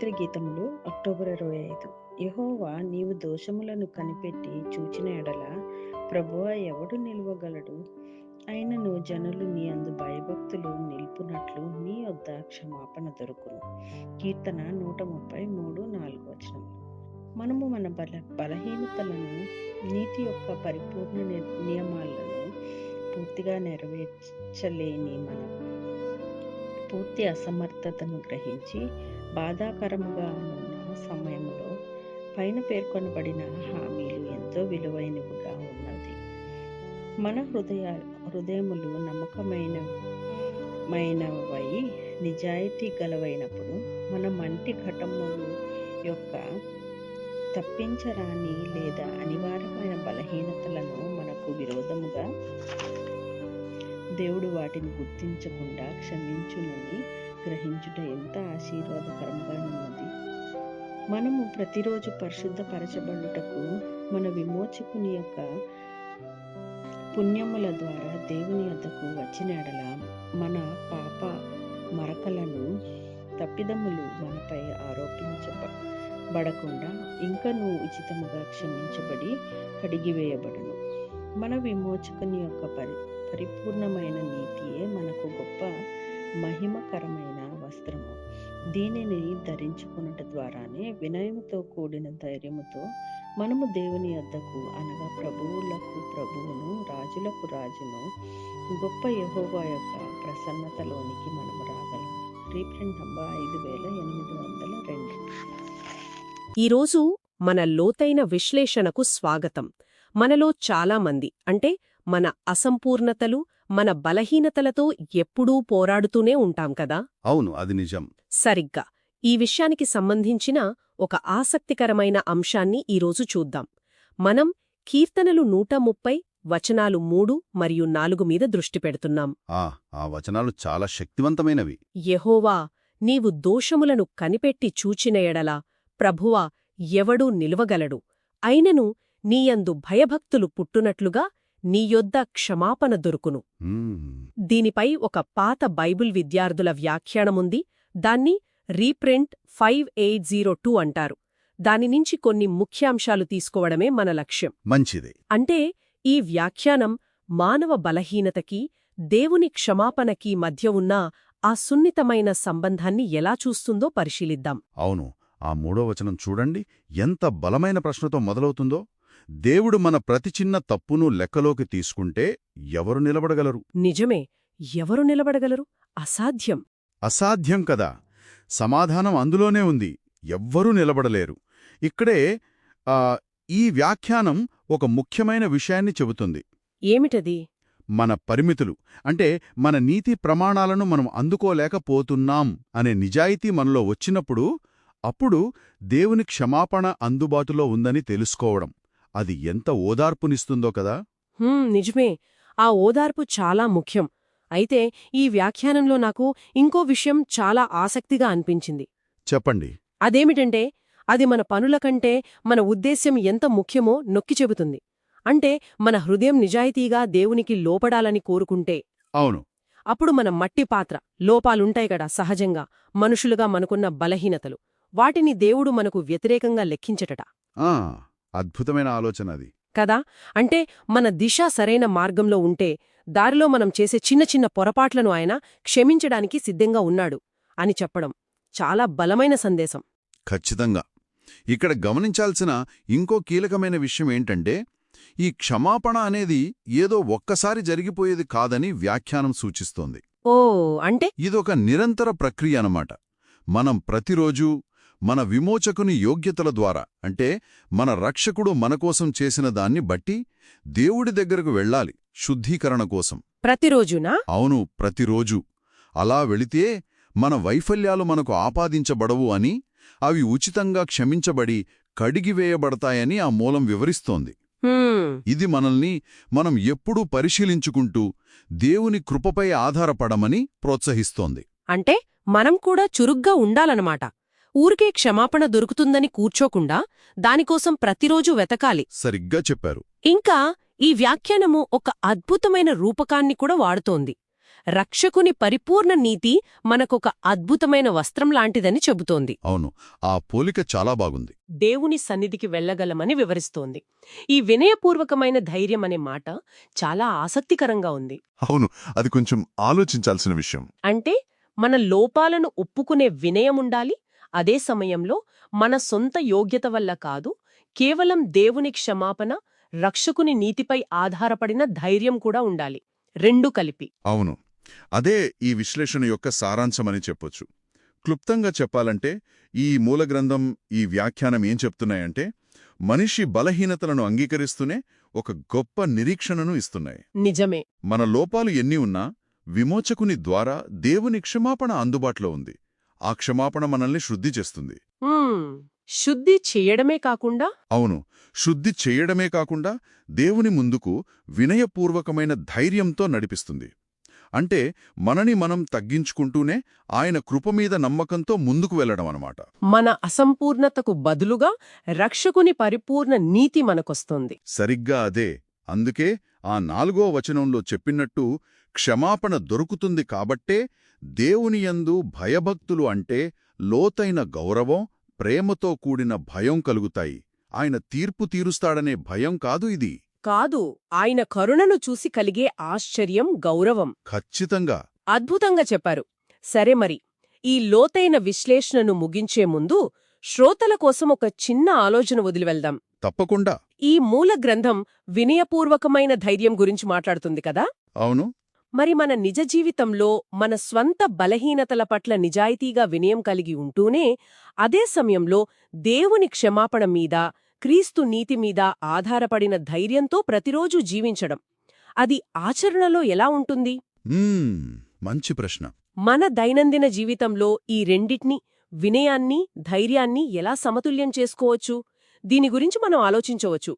Gayatri గీతములు October ఇరవై ఐదు. యహోవా నీవు దోషములను కనిపెట్టి చూచిన ఎడల ప్రభువా ఎవడు నిలువగలడు? అయినను జనులు నీ అందు భయభక్తులు నిలుపునట్లు నీ వద్ద క్షమాపణ దొరుకును. కీర్తన నూట ముప్పై మూడు నాలుగు వచనం. మనము మన బల బలహీనతలను నీతి యొక్క పరిపూర్ణ ని- నియమాలను పూర్తిగా నెరవేర్చలేని మనం పూర్తి అసమర్థతను గ్రహించి బాధాకరముగా ఉన్న సమయంలో పైన పేర్కొనబడిన హామీలు ఎంతో విలువైనవిగా ఉన్నది. మన హృదయ హృదయములు నమ్మకమైన మైనవై నిజాయితీ గలవైనప్పుడు మన మంటి ఘటములు యొక్క తప్పించరాని లేదా అనివార్యమైన బలహీనతలను మనకు విరోధముగా దేవుడు వాటిని గుర్తించకుండా క్షమించునని గ్రహించుట ఎంత ఆశీర్వాదకరంగా ఉన్నది మనము ప్రతిరోజు పరిశుద్ధపరచబడుటకు మన విమోచకుని యొక్క పుణ్యముల ద్వారా దేవుని వద్దకు వచ్చిన ఎడల మన పాప మరకలను తప్పిదములు మనపై ఆరోపించబడకుండా ఇంకనూ ఉచితముగా క్షమించబడి కడిగివేయబడను. మన విమోచకుని యొక్క పరి పరిపూర్ణమైన నీతియే మనకు గొప్ప మహిమకరమైన వస్త్రము. దీనిని ధరించుకున్నట ద్వారానే వినయముతో కూడిన ధైర్యముతో మనము దేవుని యొద్దకు అనగా ప్రభువులకు ప్రభువును రాజులకు రాజును గొప్ప యహోవా యొక్క ప్రసన్నతలోనికి మనము రాగలము. రీప్రింట్ నంబర్ ఐదు వేల ఎనిమిది వందల రెండు. ఈరోజు మన లోతైన విశ్లేషణకు స్వాగతం. మనలో చాలామంది అంటే మన అసంపూర్ణతలు మన బలహీనతలతో ఎప్పుడూ పోరాడుతూనే ఉంటాం కదా? అవును అది నిజం. సరిగ్గా. ఈ విషయానికి సంబంధించిన ఒక ఆసక్తికరమైన అంశాన్ని ఈరోజు చూద్దాం. మనం కీర్తనలు నూట ముప్పై వచనాలు మూడు మరియు నాలుగు మీద దృష్టి పెడుతున్నాం. ఆ ఆ వచనాలు చాలా శక్తివంతమైనవి. యెహోవా నీవు దోషములను కనిపెట్టి చూచిన ఎడల ప్రభువా ఎవడూ నిలువగలడు. అయినను నీయందు భయభక్తులు పుట్టునట్లుగా నీయొద్ద క్షమాపణ దొరుకును. దీనిపై ఒక పాత బైబిల్ విద్యార్థుల వ్యాఖ్యానముంది. దాన్ని reprint five eight zero two అంటారు. దాని నుంచి కొన్ని ముఖ్యాంశాలు తీసుకోవడమే మన లక్ష్యం. మంచిది. అంటే ఈ వ్యాఖ్యానం మానవ బలహీనతకి దేవుని క్షమాపణకి మధ్య ఉన్న ఆ సున్నితమైన సంబంధాన్ని ఎలా చూస్తుందో పరిశీలిద్దాం. అవును. ఆ మూడో వచనం చూడండి. ఎంత బలమైన ప్రశ్నతో మొదలవుతుందో. దేవుడు మన ప్రతి చిన్న తప్పును లెక్కలోకి తీసుకుంటే ఎవరు నిలబడగలరు? నిజమే ఎవరు నిలబడగలరు? అసాధ్యం. అసాధ్యం కదా. సమాధానం అందులోనే ఉంది. ఎవ్వరూ నిలబడలేరు. ఇక్కడే ఈ వ్యాఖ్యానం ఒక ముఖ్యమైన విషయాన్ని చెబుతుంది. ఏమిటది? మన పరిమితులు. అంటే మన నీతి ప్రమాణాలను మనం అందుకోలేకపోతున్నాం అనే నిజాయితీ మనలో వచ్చినప్పుడు అప్పుడు దేవుని క్షమాపణ అందుబాటులో ఉందని తెలుసుకోవడం. అది ఎంత ఓదార్పునిస్తుందో కదా. నిజమే. ఆ ఓదార్పు చాలా ముఖ్యం. అయితే ఈ వ్యాఖ్యానంలో నాకు ఇంకో విషయం చాలా ఆసక్తిగా అనిపించింది. చెప్పండి. అదేమిటంటే అది మన పనుల కంటే మన ఉద్దేశ్యం ఎంత ముఖ్యమో నొక్కి చెబుతుంది. అంటే మన హృదయం నిజాయితీగా దేవునికి లోపడాలని కోరుకుంటే. అవును. అప్పుడు మన మట్టి పాత్ర లోపాలుంటాయి గడా సహజంగా మనుషులుగా మనకున్న బలహీనతలు. వాటిని దేవుడు మనకు వ్యతిరేకంగా లెక్కించటట. ఆ! అద్భుతమైన ఆలోచన అది కదా? అంటే మన దిశ సరైన మార్గంలో ఉంటే దారిలో మనం చేసే చిన్న చిన్న పొరపాట్లను ఆయన క్షమించడానికి సిద్ధంగా ఉన్నాడు అని చెప్పడం చాలా బలమైన సందేశం. ఖచ్చితంగా. ఇక్కడ గమనించాల్సిన ఇంకో కీలకమైన విషయం ఏంటంటే ఈ క్షమాపణ అనేది ఏదో ఒక్కసారి జరిగిపోయేది కాదని వ్యాఖ్యానం సూచిస్తోంది. ఓ అంటే? ఇదొక నిరంతర ప్రక్రియ అన్నమాట. మనం ప్రతిరోజూ మన విమోచకుని యోగ్యతల ద్వారా అంటే మన రక్షకుడు మనకోసం చేసిన దాన్ని బట్టి దేవుడి దగ్గరకు వెళ్ళాలి శుద్ధీకరణ కోసం. ప్రతిరోజునా? అవును ప్రతిరోజూ. అలా వెళితే మన వైఫల్యాలు మనకు ఆపాదించబడవు అని అవి ఉచితంగా క్షమించబడి కడిగివేయబడతాయని ఆ మూలం వివరిస్తోంది. ఇది మనల్ని మనం ఎప్పుడూ పరిశీలించుకుంటూ దేవుని కృపపై ఆధారపడమని ప్రోత్సహిస్తోంది. అంటే మనం కూడా చురుగ్గా ఉండాలన్నమాట. ఊరికే క్షమాపణ దొరుకుతుందని కూర్చోకుండా దానికోసం ప్రతిరోజు వెతకాలి. సరిగ్గా చెప్పారు. ఇంకా ఈ వ్యాఖ్యానము ఒక అద్భుతమైన రూపకాన్ని కూడా వాడుతోంది. రక్షకుని పరిపూర్ణ నీతి మనకొక అద్భుతమైన వస్త్రం లాంటిదని చెబుతోంది. అవును ఆ పోలిక చాలా బాగుంది. దేవుని సన్నిధికి వెళ్ళగలమని వివరిస్తోంది. ఈ వినయపూర్వకమైన ధైర్యం అనే మాట చాలా ఆసక్తికరంగా ఉంది. అవును అది కొంచెం ఆలోచించాల్సిన విషయం. అంటే మన లోపాలను ఒప్పుకునే వినయముండాలి అదే సమయంలో మన సొంత యోగ్యత వల్ల కాదు కేవలం దేవుని క్షమాపణ రక్షకుని నీతిపై ఆధారపడిన ధైర్యం కూడా ఉండాలి. రెండు కలిపి. అవును. అదే ఈ విశ్లేషణ యొక్క సారాంశమని చెప్పొచ్చు. క్లుప్తంగా చెప్పాలంటే ఈ మూలగ్రంథం ఈ వ్యాఖ్యానం ఏం చెప్తున్నాయంటే మనిషి బలహీనతలను అంగీకరిస్తూనే ఒక గొప్ప నిరీక్షణను ఇస్తున్నాయి. నిజమే. మన లోపాలు ఎన్ని ఉన్నా విమోచకుని ద్వారా దేవుని క్షమాపణ అందుబాటులో ఉంది. ఆ క్షమాపణ మనల్ని శుద్ధి చేస్తుంది. శుద్ధి చేయడమే కాకుండా? అవును. శుద్ధి చేయడమే కాకుండా దేవుని ముందుకు వినయపూర్వకమైన ధైర్యంతో నడిపిస్తుంది. అంటే మనని మనం తగ్గించుకుంటూనే ఆయన కృపమీద నమ్మకంతో ముందుకు వెళ్ళడం అన్నమాట. మన అసంపూర్ణతకు బదులుగా రక్షకుని పరిపూర్ణ నీతి మనకొస్తుంది. సరిగ్గా అదే. అందుకే ఆ నాలుగో వచనంలో చెప్పినట్టు క్షమాపణ దొరుకుతుంది కాబట్టే దేవునియందు భయభక్తులు అంటే లోతైన గౌరవం ప్రేమతో కూడిన భయం కలుగుతాయి. ఆయన తీర్పు తీరుస్తాడనే భయం కాదు ఇది. కాదు ఆయన కరుణను చూసి కలిగే ఆశ్చర్యం గౌరవం. ఖచ్చితంగా. అద్భుతంగా చెప్పారు. సరే మరి ఈ లోతైన విశ్లేషణను ముగించే ముందు శ్రోతల కోసం ఒక చిన్న ఆలోచన వదిలివెళ్దాం తప్పకుండా. ఈ మూల గ్రంథం వినయపూర్వకమైన ధైర్యం గురించి మాట్లాడుతుంది కదా? అవును. మరి మన నిజ జీవితంలో మన స్వంత బలహీనతల పట్ల నిజాయితీగా వినయం కలిగి ఉంటూనే అదే సమయంలో దేవుని క్షమాపణ మీద క్రీస్తు నీతి మీద ఆధారపడిన ధైర్యంతో ప్రతిరోజూ జీవించడం. అది ఆచరణలో ఎలా ఉంటుంది? మంచి ప్రశ్న. మన దైనందిన జీవితంలో ఈ రెండిటిని వినయాన్ని ధైర్యాన్ని ఎలా సమతుల్యం చేసుకోవచ్చు? దీని గురించి మనం ఆలోచించవచ్చు.